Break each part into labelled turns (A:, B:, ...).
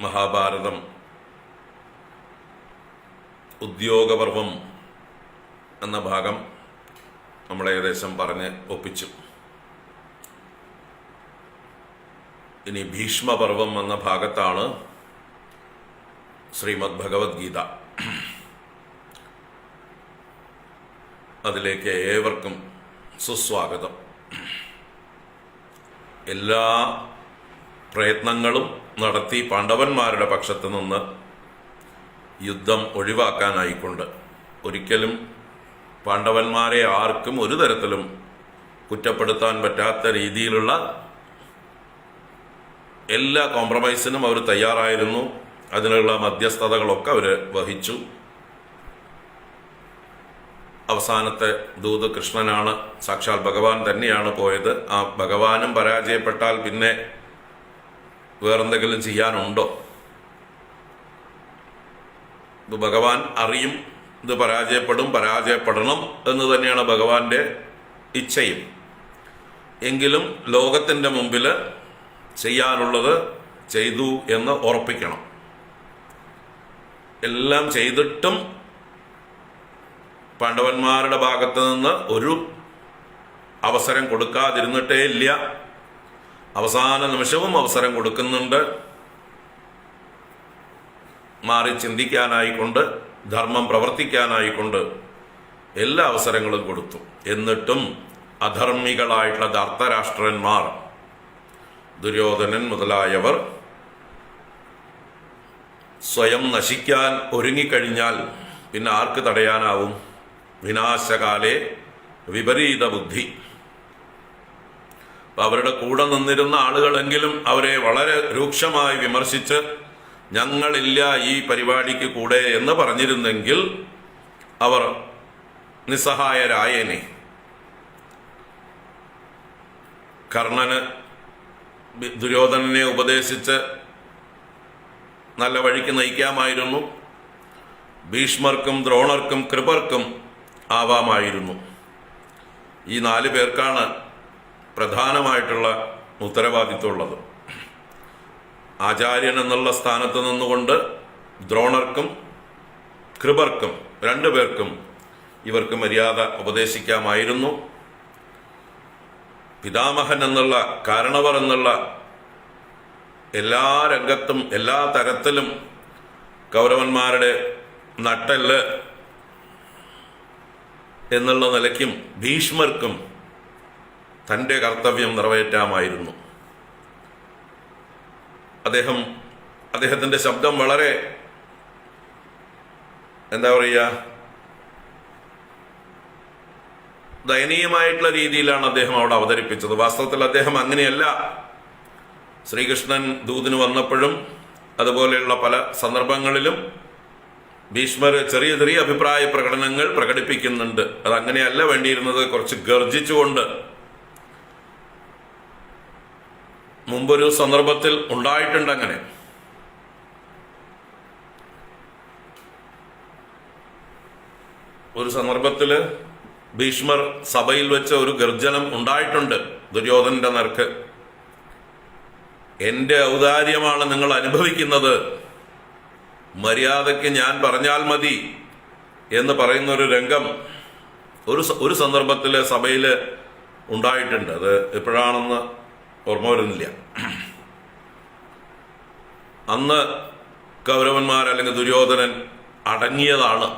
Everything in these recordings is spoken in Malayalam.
A: മഹാഭാരതം. ഉദ്യോഗപർവം എന്ന ഭാഗം നമ്മൾ ഏകദേശം പറഞ്ഞ് ഒപ്പിച്ചു. ഇനി ഭീഷ്മപർവം എന്ന ഭാഗത്താണ് ശ്രീമദ് ഭഗവത്ഗീത. അതിലേക്ക് ഏവർക്കും സുസ്വാഗതം. എല്ലാ പ്രയത്നങ്ങളും നടത്തി പാണ്ഡവന്മാരുടെ പക്ഷത്ത് നിന്ന് യുദ്ധം ഒഴിവാക്കാനായിക്കൊണ്ട് ഒരിക്കലും പാണ്ഡവന്മാരെ ആർക്കും ഒരു തരത്തിലും കുറ്റപ്പെടുത്താൻ പറ്റാത്ത രീതിയിലുള്ള എല്ലാ കോംപ്രമൈസിനും അവർ തയ്യാറായിരുന്നു. അതിനുള്ള മധ്യസ്ഥതകളൊക്കെ അവർ വഹിച്ചു. അവസാനത്തെ ദൂത് കൃഷ്ണനാണ്. സാക്ഷാൽ ഭഗവാൻ തന്നെയാണ് പോയത്. ആ ഭഗവാനും പരാജയപ്പെട്ടാൽ പിന്നെ വേറെന്തെങ്കിലും ചെയ്യാനുണ്ടോ? ഇത് ഭഗവാൻ അറിയും ഇത് പരാജയപ്പെടും പരാജയപ്പെടണം എന്ന് തന്നെയാണ് ഭഗവാന്റെ ഇച്ഛയും. എങ്കിലും ലോകത്തിന്റെ മുമ്പിൽ ചെയ്യാനുള്ളത് ചെയ്തു എന്ന് ഉറപ്പിക്കണം. എല്ലാം ചെയ്തിട്ടും പാണ്ഡവന്മാരുടെ ഭാഗത്ത് നിന്ന് ഒരു അവസരം കൊടുക്കാതിരുന്നിട്ടേ ഇല്ല. അവസാന നിമിഷവും അവസരം കൊടുക്കുന്നുണ്ട്. മാറി ചിന്തിക്കാനായിക്കൊണ്ട് ധർമ്മം പ്രവർത്തിക്കാനായിക്കൊണ്ട് എല്ലാ അവസരങ്ങളും കൊടുത്തു. എന്നിട്ടും അധർമ്മികളായിട്ടുള്ള ധർത്തരാഷ്ട്രന്മാർ ദുര്യോധനൻ മുതലായവർ സ്വയം നശിക്കാൻ ഒരുങ്ങിക്കഴിഞ്ഞാൽ പിന്നെ ആർക്ക് തടയാനാവും? വിനാശകാലേ വിപരീത ബുദ്ധി. അവരുടെ കൂടെ നിന്നിരുന്ന ആളുകളെങ്കിലും അവരെ വളരെ രൂക്ഷമായി വിമർശിച്ച് ഞങ്ങളില്ല ഈ പരിപാടിക്ക് കൂടെ എന്ന് പറഞ്ഞിരുന്നെങ്കിൽ അവർ നിസ്സഹായരായേനെ. കർണന് ദുര്യോധനനെ ഉപദേശിച്ച് നല്ല വഴിക്ക് നയിക്കാമായിരുന്നു. ഭീഷ്മർക്കും ദ്രോണർക്കും കൃപർക്കും ആവാമായിരുന്നു. ഈ നാല് പേർക്കാണ് പ്രധാനമായിട്ടുള്ള ഉത്തരവാദിത്വമുള്ളത്. ആചാര്യൻ എന്നുള്ള സ്ഥാനത്ത് നിന്നുകൊണ്ട് ദ്രോണർക്കും കൃപർക്കും രണ്ടു പേർക്കും ഇവർക്ക് മര്യാദ ഉപദേശിക്കാമായിരുന്നു. പിതാമഹൻ എന്നുള്ള കാരണവർ എന്നുള്ള എല്ലാ രംഗത്തും എല്ലാ തരത്തിലും കൗരവന്മാരുടെ നട്ടൽ എന്നുള്ള നിലയ്ക്കും ഭീഷ്മർക്കും തന്റെ കർത്തവ്യം നിറവേറ്റാമായിരുന്നു. അദ്ദേഹം അദ്ദേഹത്തിന്റെ ശബ്ദം വളരെ എന്താ പറയുക ദയനീയമായിട്ടുള്ള രീതിയിലാണ് അദ്ദേഹം അവിടെ അവതരിപ്പിച്ചത്. വാസ്തവത്തിൽ അദ്ദേഹം അങ്ങനെയല്ല. ശ്രീകൃഷ്ണൻ ദൂതിന് വന്നപ്പോഴും അതുപോലെയുള്ള പല സന്ദർഭങ്ങളിലും ഭീഷ്മർ ചെറിയ ചെറിയ അഭിപ്രായ പ്രകടനങ്ങൾ പ്രകടിപ്പിക്കുന്നുണ്ട്. അത് അങ്ങനെയല്ല വേണ്ടിയിരുന്നത്. കുറച്ച് ഗർജിച്ചുകൊണ്ട് മുമ്പൊരു സന്ദർഭത്തിൽ ഉണ്ടായിട്ടുണ്ട് അങ്ങനെ ഒരു സന്ദർഭത്തിൽ ഭീഷ്മർ സഭയിൽ വെച്ച ഒരു ഗർജനം ഉണ്ടായിട്ടുണ്ട് ദുര്യോധനന്റെ നേർക്ക്. എന്റെ ഔദാര്യമാണ് നിങ്ങൾ അനുഭവിക്കുന്നത്. മര്യാദയ്ക്ക് ഞാൻ പറഞ്ഞാൽ മതി എന്ന് പറയുന്ന ഒരു രംഗം ഒരു ഒരു സന്ദർഭത്തിൽ സഭയിൽ ഉണ്ടായിട്ടുണ്ട്. അത് എപ്പോഴാണെന്ന് ഓർമ്മ വരുന്നില്ല. അന്ന് കൗരവന്മാർ അല്ലെങ്കിൽ ദുര്യോധനൻ അടങ്ങിയതാണ്.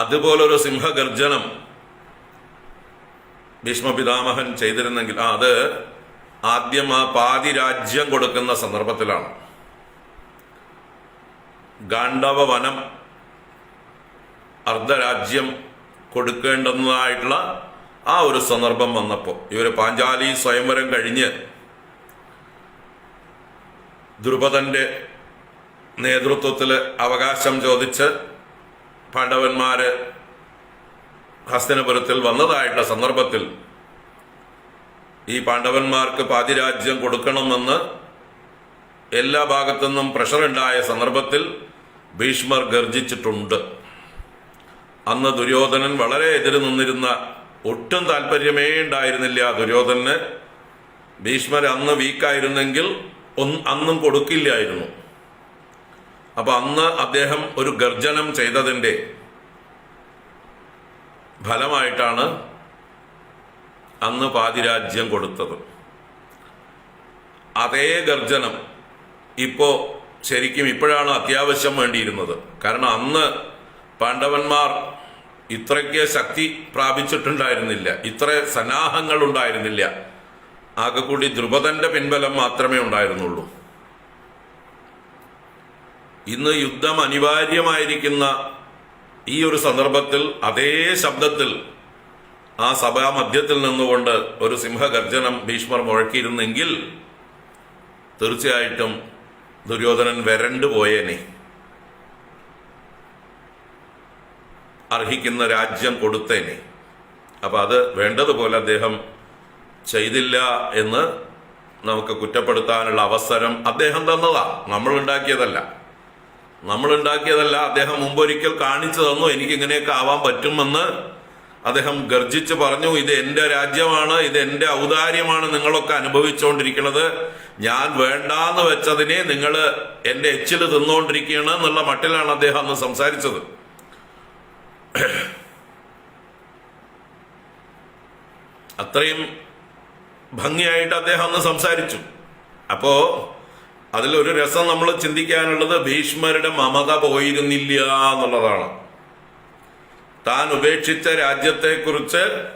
A: അതുപോലൊരു സിംഹഗർജനം ഭീഷ്മ പിതാമഹൻ ചെയ്തിരുന്നെങ്കിൽ അത് ആദ്യം ആ പാതി രാജ്യം കൊടുക്കുന്ന സന്ദർഭത്തിലാണ്. ഗാണ്ഡവ വനം അർദ്ധരാജ്യം കൊടുക്കേണ്ടുന്നതായിട്ടുള്ള ആ ഒരു സന്ദർഭം വന്നപ്പോൾ ഇവർ പാഞ്ചാലി സ്വയംവരം കഴിഞ്ഞ് ദ്രുപദന്റെ നേതൃത്വത്തിൽ അവകാശം ചോദിച്ച് പാണ്ഡവന്മാര് ഹസ്തനപുരത്തിൽ വന്നതായിട്ടുള്ള സന്ദർഭത്തിൽ ഈ പാണ്ഡവന്മാർക്ക് പാതിരാജ്യം കൊടുക്കണമെന്ന് എല്ലാ ഭാഗത്തുനിന്നും പ്രഷർ ഉണ്ടായ സന്ദർഭത്തിൽ ഭീഷ്മർ ഗർജിച്ചിട്ടുണ്ട്. അന്ന് ദുര്യോധനൻ വളരെ എതിര് നിന്നിരുന്ന ഒട്ടും താല്പര്യമേ ഉണ്ടായിരുന്നില്ല ദുര്യോധനന്. ഭീഷ്മർ അന്ന് വീക്കായിരുന്നെങ്കിൽ അന്നും കൊടുക്കില്ലായിരുന്നു. അപ്പൊ അന്ന് അദ്ദേഹം ഒരു ഗർജനം ചെയ്തതിന്റെ ഫലമായിട്ടാണ് അന്ന് പാതിരാജ്യം കൊടുത്തത്. അതേ ഗർജനം ഇപ്പോ ശരിക്കും ഇപ്പോഴാണ് അത്യാവശ്യം വേണ്ടിയിരുന്നത്. കാരണം അന്ന് പാണ്ഡവന്മാർ ഇത്രയ്ക്ക് ശക്തി പ്രാപിച്ചിട്ടുണ്ടായിരുന്നില്ല. ഇത്ര സന്നാഹങ്ങൾ ഉണ്ടായിരുന്നില്ല. ആകെ കൂടി ദ്രുപദന്റെ പിൻബലം മാത്രമേ ഉണ്ടായിരുന്നുള്ളൂ. ഇന്ന് യുദ്ധം അനിവാര്യമായിരിക്കുന്ന ഈ ഒരു സന്ദർഭത്തിൽ അതേ ശബ്ദത്തിൽ ആ സഭാ മധ്യത്തിൽ നിന്നുകൊണ്ട് ഒരു സിംഹഗർജനം ഭീഷ്മർ മുഴക്കിയിരുന്നെങ്കിൽ തീർച്ചയായിട്ടും ദുര്യോധനൻ വരണ്ടു പോയേനെ. അർഹിക്കുന്ന രാജ്യം കൊടുത്തേനെ. അപ്പൊ അത് വേണ്ടതുപോലെ അദ്ദേഹം ചെയ്തില്ല എന്ന് നമുക്ക് കുറ്റപ്പെടുത്താനുള്ള അവസരം അദ്ദേഹം തന്നതാ. നമ്മൾ ഉണ്ടാക്കിയതല്ല. അദ്ദേഹം മുമ്പൊരിക്കൽ കാണിച്ചു തന്നു എനിക്ക് ഇങ്ങനെയൊക്കെ ആവാൻ പറ്റുമെന്ന് അദ്ദേഹം ഗർജിച്ച് പറഞ്ഞു ഇത് എന്റെ രാജ്യമാണ് ഇത് എന്റെ ഔദാര്യമാണ് നിങ്ങളൊക്കെ അനുഭവിച്ചുകൊണ്ടിരിക്കുന്നത് ഞാൻ വേണ്ടാന്ന് വെച്ചതിനെ നിങ്ങൾ എന്റെ എച്ചിൽ തിന്നുകൊണ്ടിരിക്കുകയാണ് എന്നുള്ള മട്ടിലാണ് അദ്ദേഹം അന്ന് സംസാരിച്ചത്. അത്രയും ഭംഗിയായിട്ട് അദ്ദേഹം അന്ന് സംസാരിച്ചു. അപ്പോ അതിലൊരു രസം നമ്മൾ ചിന്തിക്കാനുള്ളത് ഭീഷ്മരുടെ മമത പോയിരുന്നില്ല എന്നുള്ളതാണ്. താൻ ഉപേക്ഷിച്ച രാജ്യത്തെക്കുറിച്ച്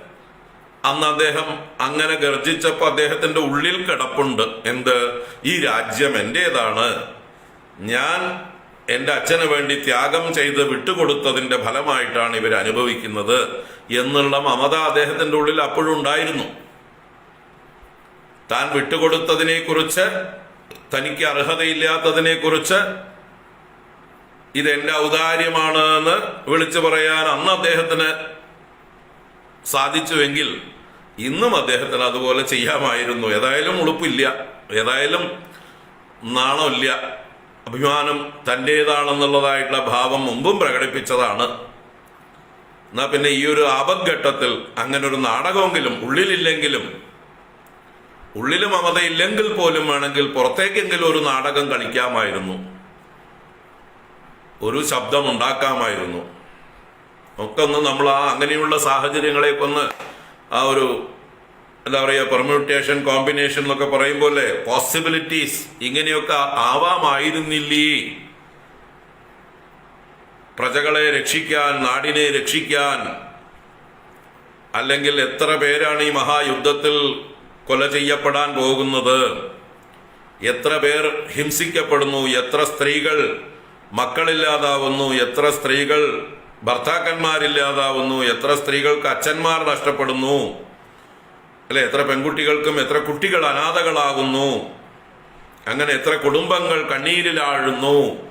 A: അന്ന് അദ്ദേഹം അങ്ങനെ ഗർജിച്ചപ്പോൾ അദ്ദേഹത്തിന്റെ ഉള്ളിൽ കിടപ്പുണ്ട്. എന്ത്? ഈ രാജ്യം എന്റേതാണ് ഞാൻ എന്റെ അച്ഛന് വേണ്ടി ത്യാഗം ചെയ്ത് വിട്ടുകൊടുത്തതിന്റെ ഫലമായിട്ടാണ് ഇവർ അനുഭവിക്കുന്നത് എന്നുള്ള മമത അദ്ദേഹത്തിന്റെ ഉള്ളിൽ അപ്പോഴും ഉണ്ടായിരുന്നു. താൻ വിട്ടുകൊടുത്തതിനെ കുറിച്ച് തനിക്ക് അർഹതയില്ലാത്തതിനെ കുറിച്ച് ഇതെന്റെ ഔദാര്യമാണ് എന്ന് വിളിച്ചു പറയാൻ അന്ന് അദ്ദേഹത്തിന് സാധിച്ചുവെങ്കിൽ ഇന്നും അദ്ദേഹത്തിന് അതുപോലെ ചെയ്യാമായിരുന്നു. ഏതായാലും ഉളുപ്പില്ല. ഏതായാലും നാണമില്ല. അഭിമാനം തന്റേതാണെന്നുള്ളതായിട്ടുള്ള ഭാവം മുമ്പും പ്രകടിപ്പിച്ചതാണ്. എന്നാ പിന്നെ ഈ ഒരു ആപദ്ഘട്ടത്തിൽ അങ്ങനെ ഒരു നാടകമെങ്കിലും ഉള്ളിലില്ലെങ്കിലും ഉള്ളിൽ മമതയില്ലെങ്കിൽ പോലും വേണമെങ്കിൽ പുറത്തേക്കെങ്കിലും ഒരു നാടകം കളിക്കാമായിരുന്നു. ഒരു ശബ്ദം ഉണ്ടാക്കാമായിരുന്നു ഒക്കെ ഒന്ന് നമ്മൾ ആ അങ്ങനെയുള്ള സാഹചര്യങ്ങളെയൊക്കെ ഒന്ന് ആ ഒരു എന്താ പറയുക പെർമ്യൂട്ടേഷൻ കോമ്പിനേഷൻ എന്നൊക്കെ പറയുമ്പോൾ പോസിബിലിറ്റീസ് ഇങ്ങനെയൊക്കെ ആവാമായിരുന്നില്ലേ? പ്രജകളെ രക്ഷിക്കാൻ നാടിനെ രക്ഷിക്കാൻ അല്ലെങ്കിൽ എത്ര പേരാണ് ഈ മഹായുദ്ധത്തിൽ കൊല ചെയ്യപ്പെടാൻ പോകുന്നത്? എത്ര പേർ ഹിംസിക്കപ്പെടുന്നു? എത്ര സ്ത്രീകൾ മക്കളില്ലാതാവുന്നു? എത്ര സ്ത്രീകൾ ഭർത്താക്കന്മാരില്ലാതാവുന്നു? എത്ര സ്ത്രീകൾക്ക് അച്ഛന്മാർ നഷ്ടപ്പെടുന്നു? അല്ലെ? എത്ര പെൺകുട്ടികൾക്കും എത്ര കുട്ടികൾ അനാഥകളാകുന്നു? അങ്ങനെ എത്ര കുടുംബങ്ങൾ കണ്ണീരിലാഴുന്നു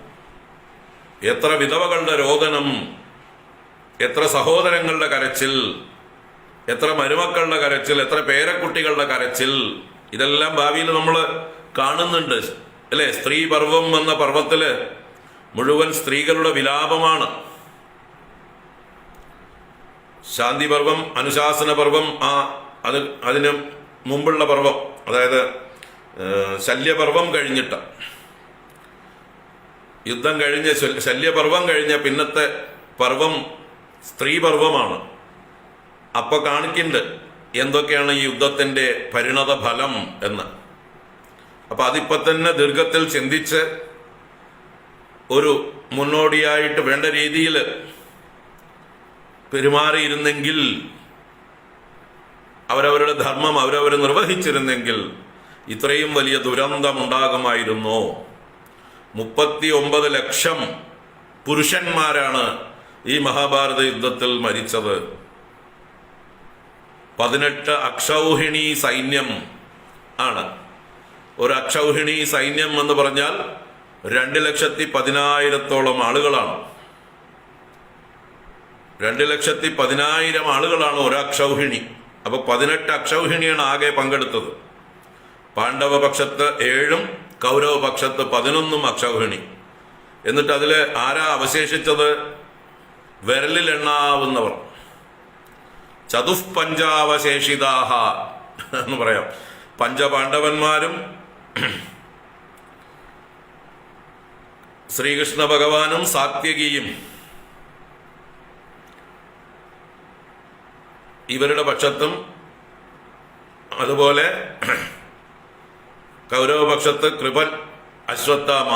A: എത്ര വിധവകളുടെ രോദനം? എത്ര സഹോദരങ്ങളുടെ കരച്ചിൽ? എത്ര മരുമക്കളുടെ കരച്ചിൽ? എത്ര പേരക്കുട്ടികളുടെ കരച്ചിൽ? ഇതെല്ലാം ഭാവിയിൽ നമ്മൾ കാണുന്നുണ്ട്. അല്ലെ? സ്ത്രീ പർവം എന്ന പർവത്തിൽ മുഴുവൻ സ്ത്രീകളുടെ വിലാപമാണ്. ശാന്തി പർവം അനുശാസന പർവം ആ അത് അതിന് മുമ്പുള്ള പർവം അതായത് ശല്യപർവം കഴിഞ്ഞിട്ട്. യുദ്ധം കഴിഞ്ഞ ശല്യപർവം കഴിഞ്ഞ പിന്നത്തെ പർവം സ്ത്രീപർവമാണ്. അപ്പോൾ അപ്പൊ കാണിക്കുന്നുണ്ട് എന്തൊക്കെയാണ് ഈ യുദ്ധത്തിന്റെ പരിണത ഫലം എന്ന്. അപ്പൊ അതിപ്പോൾ തന്നെ ദീർഘത്തിൽ ചിന്തിച്ച് ഒരു മുന്നോടിയായിട്ട് വേണ്ട രീതിയിൽ പെരുമാറിയിരുന്നെങ്കിൽ അവരവരുടെ ധർമ്മം അവരവർ നിർവഹിച്ചിരുന്നെങ്കിൽ ഇത്രയും വലിയ ദുരന്തം ഉണ്ടാകുമായിരുന്നോ മുപ്പത്തി ഒമ്പത് ലക്ഷം പുരുഷന്മാരാണ് ഈ മഹാഭാരത യുദ്ധത്തിൽ മരിച്ചത്. പതിനെട്ട് അക്ഷൗഹിണി സൈന്യം ആണ്. ഒരു അക്ഷൗഹിണി സൈന്യം എന്ന് പറഞ്ഞാൽ രണ്ട് ലക്ഷത്തി പതിനായിരത്തോളം ആളുകളാണ്. രണ്ട് ലക്ഷത്തി പതിനായിരം ആളുകളാണ് ഒരു അക്ഷൗഹിണി അപ്പോൾ പതിനെട്ട് അക്ഷൗഹിണിയാണ് ആകെ പങ്കെടുത്തത്. പാണ്ഡവപക്ഷത്ത് ഏഴും കൗരവപക്ഷത്ത് പതിനൊന്നും അക്ഷൗഹിണി. എന്നിട്ട് അതിൽ ആരാ അവശേഷിച്ചത്? വിരലിൽ എണ്ണാവുന്നവർ ചതുഷ്പഞ്ചാവശേഷിതാഹ എന്ന് പറയാം. പഞ്ചപാണ്ഡവന്മാരും ശ്രീകൃഷ്ണ ഭഗവാനും സാത്യകിയും ഇവരുടെ പക്ഷത്തും അതുപോലെ കൗരവപക്ഷത്ത് കൃപൻ അശ്വത്ഥാമ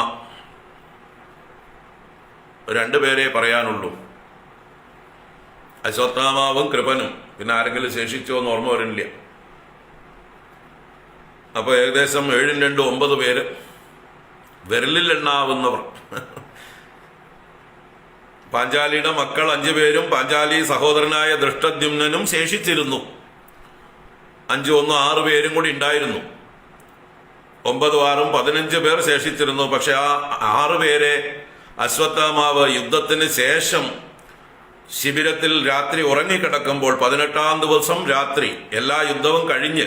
A: രണ്ടുപേരെ പറയാനുള്ളൂ. അശ്വത്ഥാമാവും കൃപനും. പിന്നെ ആരെങ്കിലും ശേഷിച്ചോ എന്ന് ഓർമ്മ വരുന്നില്ല അപ്പൊ ഏകദേശം ഏഴും രണ്ടും ഒമ്പത് പേര് വിരലിൽ എണ്ണാവുന്നവർ. പാഞ്ചാലിയുടെ മക്കൾ അഞ്ചു പേരും പാഞ്ചാലി സഹോദരനായ ദൃഷ്ടദ്യുമ്നും ശേഷിച്ചിരുന്നു. അഞ്ചു ഒന്നും ആറ് പേരും കൂടി ഉണ്ടായിരുന്നു. ഒമ്പത് ആറും പതിനഞ്ച് പേർ ശേഷിച്ചിരുന്നു. പക്ഷെ ആ ആറ് പേരെ അശ്വത്ഥാമാവ് യുദ്ധത്തിന് ശേഷം ശിബിരത്തിൽ രാത്രി ഉറങ്ങിക്കിടക്കുമ്പോൾ പതിനെട്ടാം ദിവസം രാത്രി എല്ലാ യുദ്ധവും കഴിഞ്ഞ്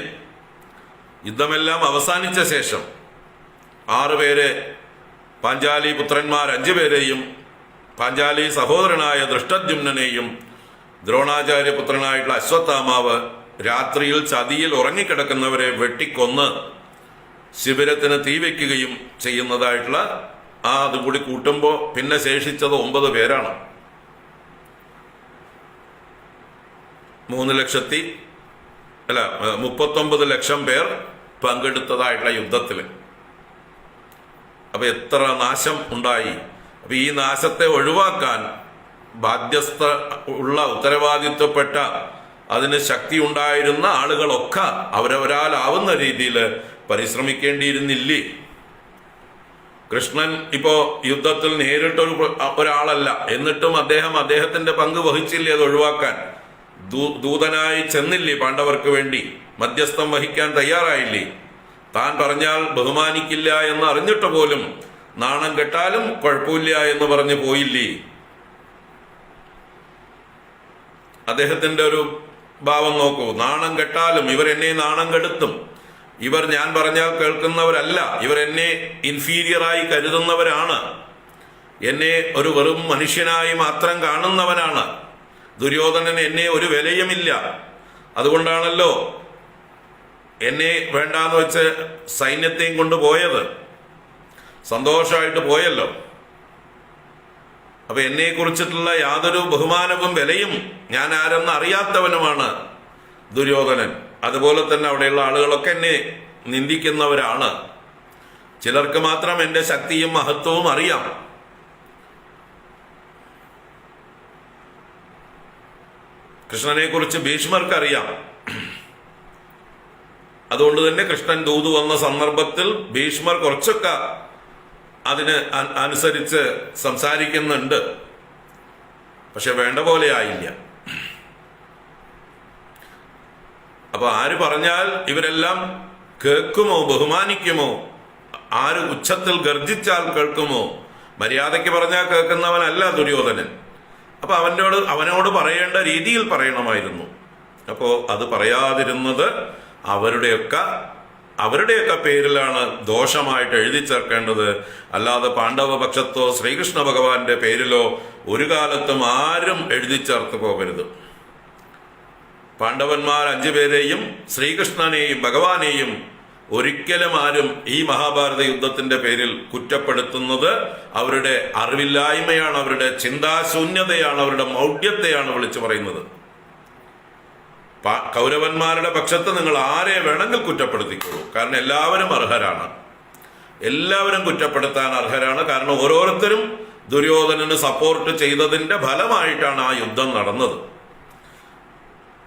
A: യുദ്ധമെല്ലാം അവസാനിച്ച ശേഷം ആറുപേരെ പാഞ്ചാലി പുത്രന്മാർ അഞ്ചുപേരെയും പാഞ്ചാലി സഹോദരനായ ദൃഷ്ടദ്യുനെയും ദ്രോണാചാര്യപുത്രനായിട്ടുള്ള അശ്വത്ഥാമാവ് രാത്രിയിൽ ചതിയിൽ ഉറങ്ങിക്കിടക്കുന്നവരെ വെട്ടിക്കൊന്ന് ശിബിരത്തിന് തീവയ്ക്കുകയും ചെയ്യുന്നതായിട്ടുള്ള ആ അതുകൂടി കൂട്ടുമ്പോൾ പിന്നെ ശേഷിച്ചത് ഒമ്പത് പേരാണ്. മൂന്ന് ലക്ഷത്തി അല്ല മുപ്പത്തൊമ്പത് ലക്ഷം പേർ പങ്കെടുത്തതായിട്ടുള്ള യുദ്ധത്തിൽ അപ്പൊ എത്ര നാശം ഉണ്ടായി? അപ്പൊ ഈ നാശത്തെ ഒഴിവാക്കാൻ ബാധ്യസ്ഥ ഉള്ള ഉത്തരവാദിത്വപ്പെട്ട അതിന് ശക്തി ഉണ്ടായിരുന്ന ആളുകളൊക്കെ അവരവരാലാവുന്ന രീതിയിൽ പരിശ്രമിക്കേണ്ടിയിരുന്നില്ലേ? കൃഷ്ണൻ ഇപ്പോ യുദ്ധത്തിൽ നേരിട്ടൊരു ഒരാളല്ല. എന്നിട്ടും അദ്ദേഹം അദ്ദേഹത്തിന്റെ പങ്ക് വഹിച്ചില്ലേ അത് ഒഴിവാക്കാൻ? ദൂതനായി ചെന്നില്ലേ പാണ്ഡവർക്ക് വേണ്ടി? മധ്യസ്ഥം വഹിക്കാൻ തയ്യാറായില്ലേ? താൻ പറഞ്ഞാൽ ബഹുമാനിക്കില്ല എന്ന് അറിഞ്ഞിട്ട് പോലും നാണം കെട്ടാലും കുഴപ്പമില്ല എന്ന് പറഞ്ഞു പോയില്ലേ? അദ്ദേഹത്തിന്റെ ഒരു ഭാവം നോക്കൂ. നാണം കെട്ടാലും ഇവർ എന്നെ നാണം കെടുത്തും. ഇവർ ഞാൻ പറഞ്ഞാൽ കേൾക്കുന്നവരല്ല. ഇവർ എന്നെ ഇൻഫീരിയറായി കരുതുന്നവരാണ്. എന്നെ ഒരു വെറും മനുഷ്യനായി മാത്രം കാണുന്നവനാണ്. ദുര്യോധനൻ എന്നെ ഒരു വിലയുമില്ല. അതുകൊണ്ടാണല്ലോ എന്നെ വേണ്ടാന്ന് വെച്ച് സൈന്യത്തെയും കൊണ്ട് പോയത്. സന്തോഷമായിട്ട് പോയല്ലോ. അപ്പൊ എന്നെ കുറിച്ചിട്ടുള്ള യാതൊരു ബഹുമാനവും വിലയും ഞാൻ ആരെന്ന് അറിയാത്തവനുമാണ് ദുര്യോധനൻ. അതുപോലെ തന്നെ അവിടെയുള്ള ആളുകളൊക്കെ എന്നെ നിന്ദിക്കുന്നവരാണ്. ചിലർക്ക് മാത്രം എന്റെ ശക്തിയും മഹത്വവും അറിയാം. കൃഷ്ണനെ കുറിച്ച് ഭീഷ്മർക്കറിയാം. അതുകൊണ്ട് തന്നെ കൃഷ്ണൻ ദൂതു വന്ന സന്ദർഭത്തിൽ ഭീഷ്മർ കുറച്ചൊക്കെ അതിന് അനുസരിച്ച് സംസാരിക്കുന്നുണ്ട്. പക്ഷെ വേണ്ട പോലെ ആയില്ല. അപ്പൊ ആര് പറഞ്ഞാൽ ഇവരെല്ലാം കേൾക്കുമോ ബഹുമാനിക്കുമോ? ആര് ഉച്ചത്തിൽ ഗർജിച്ചാൽ കേൾക്കുമോ? മര്യാദയ്ക്ക് പറഞ്ഞാൽ കേൾക്കുന്നവനല്ല ദുര്യോധനൻ. അപ്പൊ അവനോട് അവനോട് പറയേണ്ട രീതിയിൽ പറയണമായിരുന്നു. അപ്പോ അത് പറയാതിരുന്നത് അവരുടെയൊക്കെ അവരുടെയൊക്കെ പേരിലാണ് ദോഷമായിട്ട് എഴുതി ചേർക്കേണ്ടത്. അല്ലാതെ പാണ്ഡവ പക്ഷത്തോ ശ്രീകൃഷ്ണ ഭഗവാന്റെ പേരിലോ ഒരു കാലത്തും ആരും എഴുതി ചേർത്ത് പോകരുത്. പാണ്ഡവന്മാർ അഞ്ചു പേരെയും ശ്രീകൃഷ്ണനെയും ഭഗവാനെയും ഒരിക്കലും ആരും ഈ മഹാഭാരത യുദ്ധത്തിന്റെ പേരിൽ കുറ്റപ്പെടുത്തുന്നത് അവരുടെ അറിവില്ലായ്മയാണ് അവരുടെ ചിന്താശൂന്യതയാണ് അവരുടെ മൗഢ്യത്തെയാണ് വിളിച്ചു പറയുന്നത്. കൗരവന്മാരുടെ പക്ഷത്ത് നിങ്ങൾ ആരെ വേണമെങ്കിൽ കുറ്റപ്പെടുത്തിക്കോളൂ. കാരണം എല്ലാവരും അർഹരാണ്. എല്ലാവരും കുറ്റപ്പെടുത്താൻ അർഹരാണ്. കാരണം ഓരോരുത്തരും ദുര്യോധനന് സപ്പോർട്ട് ചെയ്തതിന്റെ ഫലമായിട്ടാണ് ആ യുദ്ധം നടന്നത്.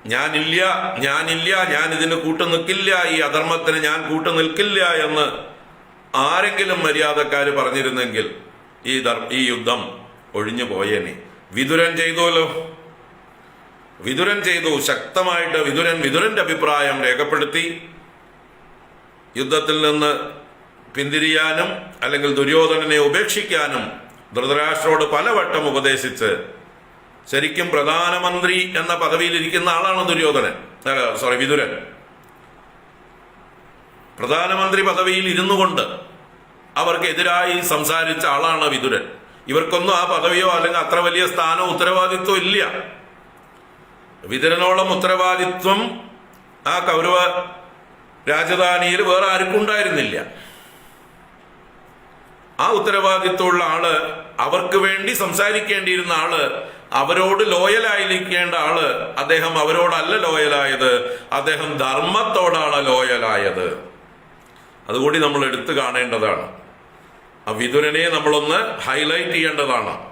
A: ഞാനില്ല ഞാനില്ല ഞാൻ ഇതിന് കൂട്ടു നിൽക്കില്ല ഈ അധർമ്മത്തിന് ഞാൻ കൂട്ടു നിൽക്കില്ല എന്ന് ആരെങ്കിലും മര്യാദക്കാർ പറഞ്ഞിരുന്നെങ്കിൽ ഈ ഈ യുദ്ധം ഒഴിഞ്ഞു പോയേനെ. വിതുരൻ ചെയ്തോലോ? വിതുരൻ ചെയ്തു ശക്തമായിട്ട് വിതുരൻ വിതുരന്റെ അഭിപ്രായം രേഖപ്പെടുത്തി. യുദ്ധത്തിൽ നിന്ന് പിന്തിരിയാനും അല്ലെങ്കിൽ ദുര്യോധനനെ ഉപേക്ഷിക്കാനും ധൃതരാഷ്ട്രോട് പലവട്ടം ഉപദേശിച്ച് ശരിക്കും പ്രധാനമന്ത്രി എന്ന പദവിയിൽ ഇരിക്കുന്ന ആളാണ് ദുര്യോധനൻ. സോറി വിതുരൻ. പ്രധാനമന്ത്രി പദവിയിൽ ഇരുന്നു കൊണ്ട് അവർക്കെതിരായി സംസാരിച്ച ആളാണ് വിതുരൻ. ഇവർക്കൊന്നും ആ പദവിയോ അല്ലെങ്കിൽ അത്ര വലിയ സ്ഥാനോ ഉത്തരവാദിത്വം ഇല്ല. വിതുരനോളം ഉത്തരവാദിത്വം ആ കൗരവ രാജധാനിയിൽ വേറെ ആർക്കും ഉണ്ടായിരുന്നില്ല. ആ ഉത്തരവാദിത്വമുള്ള ആൾ അവർക്ക് വേണ്ടി സംസാരിക്കേണ്ടിയിരുന്ന ആൾ അവരോട് ലോയലായിരിക്കേണ്ട ആൾ അദ്ദേഹം അവരോടല്ല ലോയലായത് അദ്ദേഹം ധർമ്മത്തോടാണ് ലോയലായത് അതുകൂടി നമ്മൾ എടുത്തു കാണേണ്ടതാണ്. ആ വിതുരനെ നമ്മളൊന്ന് ഹൈലൈറ്റ് ചെയ്യേണ്ടതാണ്.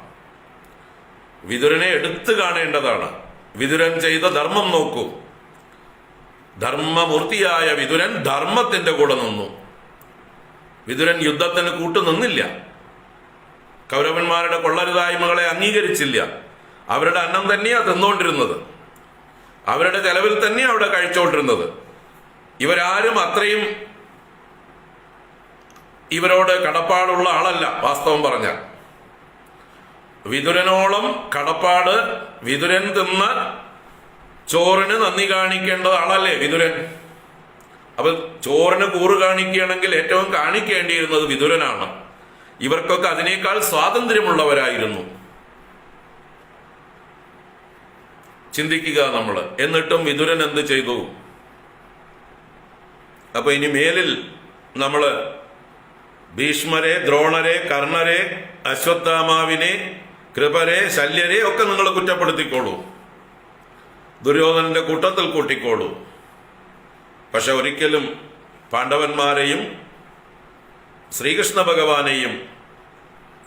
A: വിതുരനെ എടുത്തു കാണേണ്ടതാണ്. വിതുരൻ ചെയ്ത ധർമ്മം നോക്കൂ. ധർമ്മമൂർത്തിയായ വിതുരൻ ധർമ്മത്തിന്റെ കൂടെ നിന്നു. വിതുരൻ യുദ്ധത്തിന് കൂട്ടുനിന്നില്ല കൗരവന്മാരുടെ കൊള്ളരുതായ്മകളെ അംഗീകരിച്ചില്ല. അവരുടെ അന്നം തന്നെയാ തിന്നുകൊണ്ടിരുന്നത് അവരുടെ ചെലവിൽ തന്നെയാ അവിടെ കഴിച്ചുകൊണ്ടിരുന്നത് ഇവരാരും അത്രയും ഇവരോട് കടപ്പാടുള്ള ആളല്ല വാസ്തവം പറഞ്ഞാൽ. വിതുരനോളം കടപ്പാട് വിതുരൻ തിന്ന ചോറിന് നന്ദി കാണിക്കേണ്ടത് ആളല്ലേ വിതുരൻ? അപ്പൊ ചോറിന് കൂറ് കാണിക്കുകയാണെങ്കിൽ ഏറ്റവും കാണിക്കേണ്ടിയിരുന്നത് വിതുരനാണ്. ഇവർക്കൊക്കെ അതിനേക്കാൾ സ്വാതന്ത്ര്യമുള്ളവരായിരുന്നു. ചിന്തിക്കുക നമ്മൾ എന്നിട്ടും വിതുരൻ എന്ത് ചെയ്തു? അപ്പൊ ഇനി മേലിൽ നമ്മൾ ഭീഷ്മരെ ദ്രോണരെ കർണരെ അശ്വത്ഥാമാവിനെ കൃപരെ ശല്യരെ ഒക്കെ നിങ്ങൾ കുറ്റപ്പെടുത്തിക്കോളൂ. ദുര്യോധനന്റെ കൂട്ടത്തിൽ കൂട്ടിക്കോളൂ. പക്ഷെ ഒരിക്കലും പാണ്ഡവന്മാരെയും ശ്രീകൃഷ്ണ ഭഗവാനെയും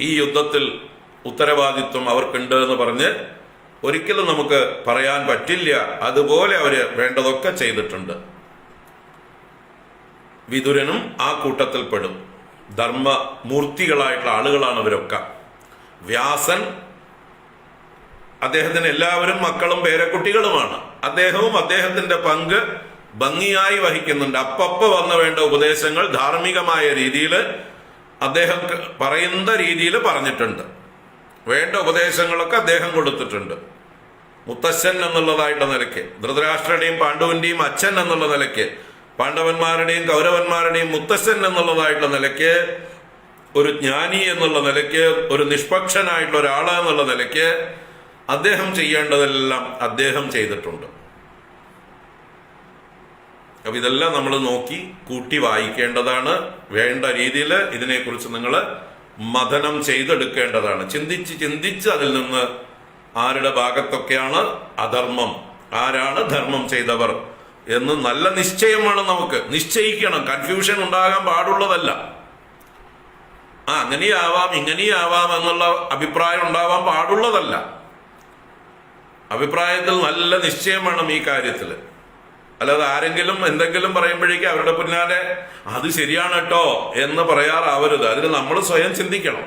A: ഈ യുദ്ധത്തിൽ ഉത്തരവാദിത്വം അവർക്കുണ്ട് എന്ന് പറഞ്ഞ് ഒരിക്കലും നമുക്ക് പറയാൻ പറ്റില്ല. അതുപോലെ അവർ വേണ്ടതൊക്കെ ചെയ്തിട്ടുണ്ട്. വിതുരനും ആ കൂട്ടത്തിൽ പെടും. ധർമ്മമൂർത്തികളായിട്ടുള്ള ആളുകളാണ് അവരൊക്കെ. വ്യാസൻ അദ്ദേഹത്തിന് എല്ലാവരും മക്കളും പേരക്കുട്ടികളുമാണ്. അദ്ദേഹവും അദ്ദേഹത്തിന്റെ പങ്ക് ഭംഗിയായി വഹിക്കുന്നുണ്ട്. അപ്പപ്പ വന്നു വേണ്ട ഉപദേശങ്ങൾ ധാർമ്മികമായ രീതിയിൽ അദ്ദേഹം പറയുന്ന രീതിയിൽ പറഞ്ഞിട്ടുണ്ട്. വേണ്ട ഉപദേശങ്ങളൊക്കെ അദ്ദേഹം കൊടുത്തിട്ടുണ്ട്. മുത്തശ്ശൻ എന്നുള്ളതായിട്ട് നിലയ്ക്ക് ധൃതരാഷ്ട്രയുടെയും പാണ്ഡുവിന്റെയും അച്ഛൻ എന്നുള്ള നിലയ്ക്ക് പാണ്ഡവന്മാരുടെയും കൗരവന്മാരുടെയും മുത്തശ്ശൻ എന്നുള്ളതായിട്ടുള്ള നിലയ്ക്ക് ഒരു ജ്ഞാനി എന്നുള്ള നിലയ്ക്ക് ഒരു നിഷ്പക്ഷനായിട്ടുള്ള ഒരാൾ എന്നുള്ള നിലയ്ക്ക് അദ്ദേഹം ചെയ്യേണ്ടതെല്ലാം അദ്ദേഹം ചെയ്തിട്ടുണ്ട്. അപ്പൊ ഇതെല്ലാം നമ്മൾ നോക്കി കൂട്ടി വായിക്കേണ്ടതാണ്. വേണ്ട രീതിയിൽ ഇതിനെക്കുറിച്ച് നിങ്ങൾ മഥനം ചെയ്തെടുക്കേണ്ടതാണ്. ചിന്തിച്ച് ചിന്തിച്ച് അതിൽ നിന്ന് ആരുടെ ഭാഗത്തൊക്കെയാണ് അധർമ്മം ആരാണ് ധർമ്മം ചെയ്തവർ എന്ന് നല്ല നിശ്ചയമാണ് നമുക്ക്. നിശ്ചയിക്കണം. കൺഫ്യൂഷൻ ഉണ്ടാകാൻ പാടുള്ളതല്ല. ആ അങ്ങനെയാവാം ഇങ്ങനെയാവാം എന്നുള്ള അഭിപ്രായം ഉണ്ടാവാൻ പാടുള്ളതല്ല. അഭിപ്രായത്തിൽ നല്ല നിശ്ചയം വേണം ഈ കാര്യത്തിൽ അല്ലാതെ ആരെങ്കിലും എന്തെങ്കിലും പറയുമ്പോഴേക്കും അവരുടെ പിന്നാലെ അത് ശരിയാണ് കേട്ടോ എന്ന് പറയാറാവരുത്. അതിന് നമ്മൾ സ്വയം ചിന്തിക്കണം.